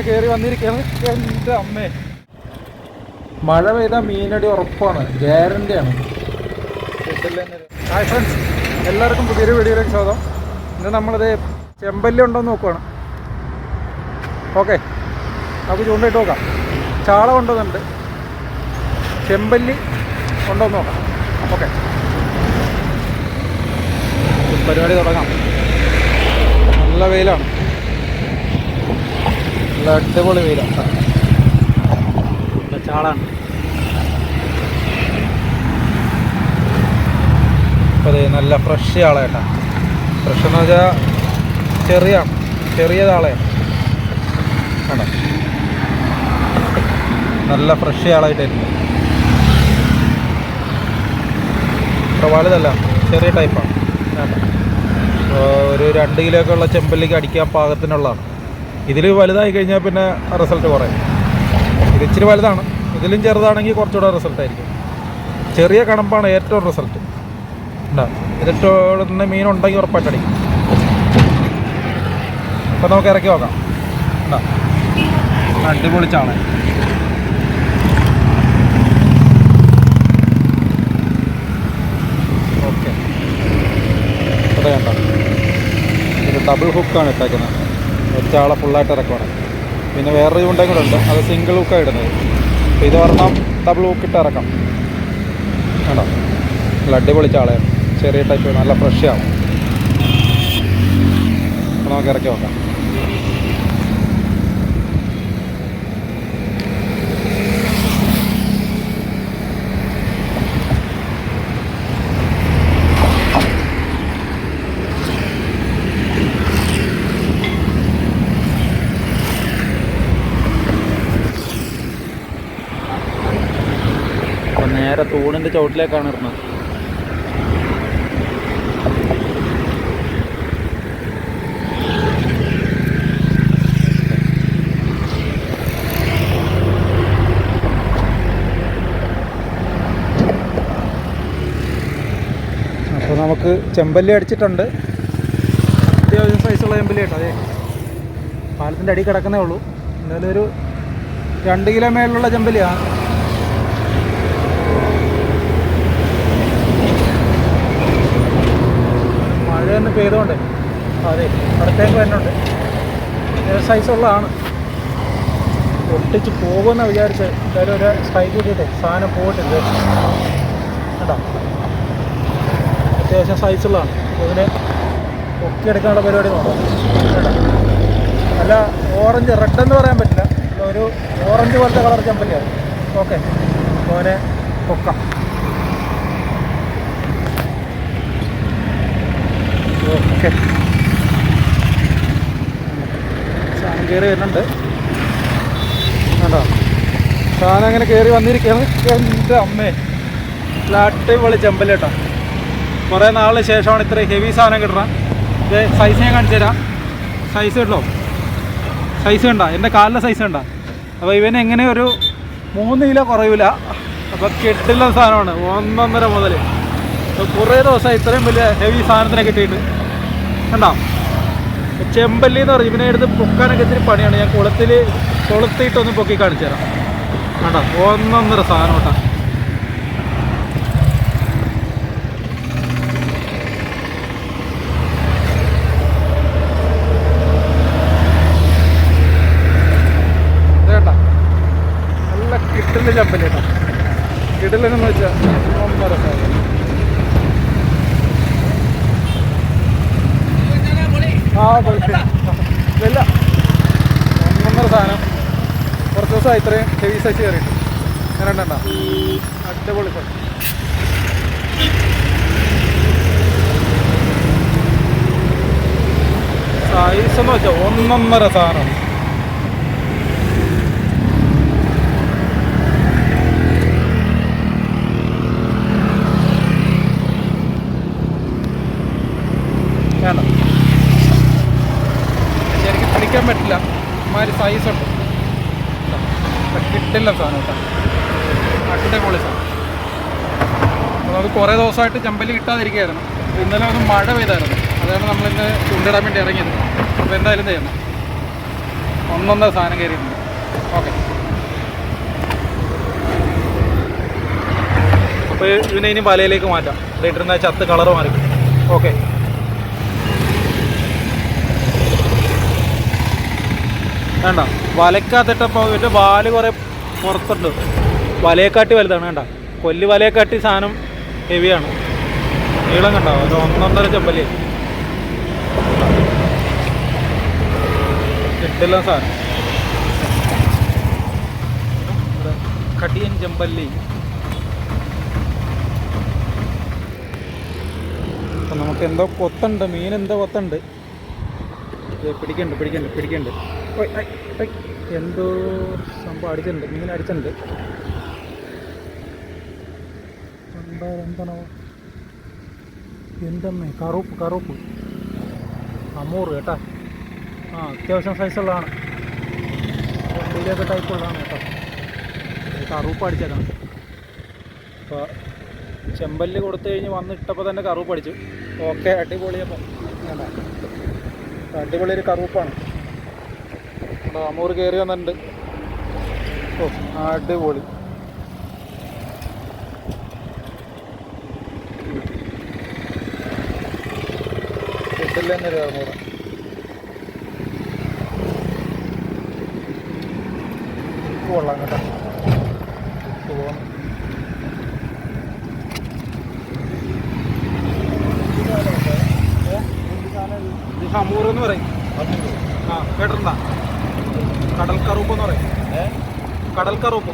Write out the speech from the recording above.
അങ്ങനെ കയറി വന്നിരിക്കുകയാണ് എന്റെ അമ്മേ. മഴ പെയ്ത മീനടി ഉറപ്പാണ് ഗ്യാരണ്ടിയാണ്. ഹായ് ഫ്രണ്ട്സ് എല്ലാവർക്കും പുതിയൊരു വീഡിയോയിലേക്ക് സ്വാഗതം. ഇന്ന് നമ്മളിത് ചെമ്പല്ലി ഉണ്ടോ എന്ന് നോക്കുവാണ്. ഓക്കെ നമുക്ക് ചൂണ്ടയിട്ട് നോക്കാം. ചാള കൊണ്ടുവന്നുണ്ട് ചെമ്പല്ലി ഉണ്ടോ എന്ന് നോക്കാം. ഓക്കെ പരിപാടി തുടങ്ങാം. നല്ല വെയിലാണ്. നല്ല അടിപൊളി നല്ല ചാളാണ്. നല്ല ഫ്രഷ് ആളേട്ടാ ഫ്രഷ് എന്ന് വെച്ചാൽ ചെറിയ ചെറിയ കണ്ടോ നല്ല ഫ്രഷ് ആളായിട്ടായിരുന്നു വലുതല്ല ചെറിയ ടൈപ്പാണ് ഒരു രണ്ട് കിലോ ഒക്കെ ഉള്ള ചെമ്പല്ലിക്ക് അടിക്കാൻ പാകത്തിനുള്ളതാണ്. ഇതിൽ വലുതായി കഴിഞ്ഞാൽ പിന്നെ റിസൾട്ട് കുറയും ഇത് ഇച്ചിരി വലുതാണ്. ഇതിലും ചെറുതാണെങ്കിൽ കുറച്ചുകൂടെ റിസൾട്ട് ആയിരിക്കും. ചെറിയ കണമ്പാണ് ഏറ്റവും റിസൾട്ട് ഉണ്ടോ ഇതിട്ടോടുന്ന മീൻ ഉണ്ടെങ്കിൽ ഉറപ്പായിട്ട് അടിക്കും. അപ്പം നമുക്ക് ഇറക്കി നോക്കാം. ഉണ്ടോ അടിപൊളിച്ചാണ് ഓക്കെ. ഇവിടെ കണ്ടോ? ഇത് ഡബിൾ ഹുക്കാണ് ഇട്ടേക്കുന്നത്. ഒറ്റാളെ ഫുള്ളായിട്ട് ഇറക്കുവാണ്. പിന്നെ വേറൊരു ചൂണ്ടയും കൂടെ ഉണ്ട്. അത് സിംഗിൾ ഹുക്കാണ് ഇടുന്നത്. അപ്പോൾ ഇത് പറഞ്ഞാൽ ഡബിൾ ഹുക്ക് ഇട്ട് ഇറക്കാം. കണ്ടോ? നല്ല അടിപൊളി ചാളയാണ്. ചെറിയ ടൈപ്പ് നല്ല ഫ്രഷ് ആവും. നമുക്ക് ഇറക്കി നോക്കാം അപ്പോൾ നേരെ തൂണിന്റെ ചുവട്ടിലേക്കാണ് ഇറങ്ങുന്നത്. അപ്പോൾ നമുക്ക് ചെമ്പല്ലി അടിച്ചിട്ടുണ്ട്. അത്യാവശ്യം സൈസുള്ള ചെമ്പല്ലി കേട്ടോ അതെ. പാലത്തിന്റെ അടി കിടക്കുന്നേ ഉള്ളൂ. എന്തായാലും ഒരു രണ്ട് കിലോ മേളിലുള്ള ചെമ്പല്ലിയാണ് മഴ തന്നെ പെയ്തുകൊണ്ട് അതെ അടുത്തേക്ക് വരുന്നുണ്ട്. സൈസുള്ളതാണ്. ഒട്ടിച്ച് പോകുമെന്ന് വിചാരിച്ച്. എന്തായാലും ഒരു സ്ട്രൈക്ക് കിട്ടിയിട്ടെ സാധനം പോയിട്ടുണ്ട്. കേട്ടോ അത്യാവശ്യം സൈസുള്ളതാണ് അതിനെ ഒക്കെ എടുക്കാനുള്ള പരിപാടി നോക്കാം കേട്ടോ അല്ല ഓറഞ്ച് റെഡ് എന്ന് പറയാൻ പറ്റില്ല. ഒരു ഓറഞ്ച് പോലത്തെ കളർ ചെമ്പല്ലിയാണ് ഓക്കെ അവനെ പൊക്കാം. ഓക്കെ. സാധനം കയറി വരുന്നുണ്ട്. കണ്ടോ? സാധനം അങ്ങനെ കയറി വന്നിരിക്കുകയാണ്. എന്റെ അമ്മേ. ലാട്ടി ചെമ്പൽ കേട്ടോ. കുറേ നാളിന് ശേഷമാണ് ഇത്ര ഹെവി സാധനം കിട്ടണം. ഇത് സൈസ് ഞാൻ കാണിച്ചു തരാം. സൈസ് കിട്ടോ സൈസ് കണ്ട? എന്റെ കാലിലെ സൈസ് കണ്ട? അപ്പോൾ ഇവന് എങ്ങനെ ഒരു മൂന്ന് കിലോ കുറയില്ല അപ്പോൾ കെട്ടില്ല സാധനമാണ്. ഒന്നൊന്നര മുതൽ കുറേ ദിവസം ഇത്രയും വലിയ ഹെവി സാധനത്തിനെ കിട്ടിയിട്ട്. കണ്ടോ? ചെമ്പല്ലി എന്ന് പറഞ്ഞു ഇവനെ എടുത്ത് പൊക്കാനൊക്കെ ഇത്തിരി പണിയാണ്. ഞാൻ കുളത്തിൽ കൊളുത്തിയിട്ടൊന്ന് പൊക്കി കാണിച്ചു തരാം. കണ്ടോ? ഒന്നൊന്നര സാധനം കേട്ടോ. ഇത് കിടലെന്ന് നല്ല കിട്ടില്ല ചെമ്പല്ലി കേട്ടോ. കിടിലെന്ന് വെച്ചാൽ ഒന്നര സാധനം. ആ ഒന്നൊന്നര സാധനം. കുറച്ച് ദിവസമായി ഇത്രയും ഹെവി സൈസ് കയറിയിട്ട്. ഞാൻ രണ്ടെണ്ണ. അടിപൊളി സൈസ് എന്ന് വെച്ചാൽ ഒന്നൊന്നര സാധനം. വേണ്ട. പറ്റില്ല. ഇമാതിരി സൈസ് ഉണ്ട്. കിട്ടില്ല സാധനം കേട്ടോ. അടിപൊളി സാധനം. അപ്പോൾ നമുക്ക് കുറേ ദിവസമായിട്ട് ചമ്പൽ കിട്ടാതിരിക്കുകയായിരുന്നു. ഇന്നലെ ഒന്ന് മഴ പെയ്തായിരുന്നു. അതാണ് നമ്മളിന്ന് ചുണ്ടിടാൻ വേണ്ടി ഇറങ്ങിയത്. അപ്പോൾ എന്തായാലും ചെയ്യണം ഒന്നൊന്നര സാധനം കയറിയിട്ടുണ്ട്. ഓക്കെ. അപ്പോൾ ഇതിനെ ഇനി വലയിലേക്ക് മാറ്റാം. ഇട്ടിരുന്ന ചത്ത് കളർ മാറി. ഓക്കെ. വേണ്ട വലക്കകത്തിട്ടപ്പോൾ ഇതിന്റെ വാൽ കുറേ പുറത്തുണ്ട്. വലയെക്കാട്ടി വലുതാണ് വേണ്ട കൊല്ലി വലയെക്കാട്ടി സാധനം ഹെവിയാണ്. നീളം കണ്ടോ? ഒരു ഒന്നൊന്നര ചെമ്പല്ലേ കിട്ടില്ല സാധനം. കടിയൻ ചെമ്പല്ലി. അപ്പം നമുക്ക് എന്തോ കൊത്തുണ്ട് മീൻ എന്തോ കൊത്തുണ്ട്. പിടിക്കണ്ട് പിടിക്കണ്ട് പിടിക്കണ്ട്. എന്തോ സംഭവം അടിച്ചിട്ടുണ്ട് ഇങ്ങനെ അടിച്ചിട്ടുണ്ട്. എന്താ എന്താണോ എന്തമ്മേ കറുപ്പ് കറുപ്പ്. അമ്മൂറ് കേട്ടാ ആ അത്യാവശ്യം സൈസുള്ളതാണ് വലിയൊക്കെ ടൈപ്പുള്ളതാണ് കേട്ടോ കറുപ്പ് അടിച്ചേക്കണം. അപ്പോൾ ചെമ്പല്ല് കൊടുത്തു കഴിഞ്ഞ് വന്നിട്ടപ്പോൾ തന്നെ കറുപ്പ് അടിച്ചു. ഓക്കെ അടിപൊളിയപ്പോൾ വേണ്ട അടിപൊളി ഒരു കറുപ്പാണ് അമ്മൂറ് കയറി വന്നിട്ടുണ്ട്. ഓ അടിപൊളി. ഇതിൽ തന്നെ ഒരു കൊള്ളാം കേട്ടോ. ഇത് ഹമൂർ എന്ന് പറയും. ആ കേട്ടിട്ടുണ്ടാ? കടൽ കറുപ്പ് എന്ന് പറയും. കടൽ കറുപ്പ്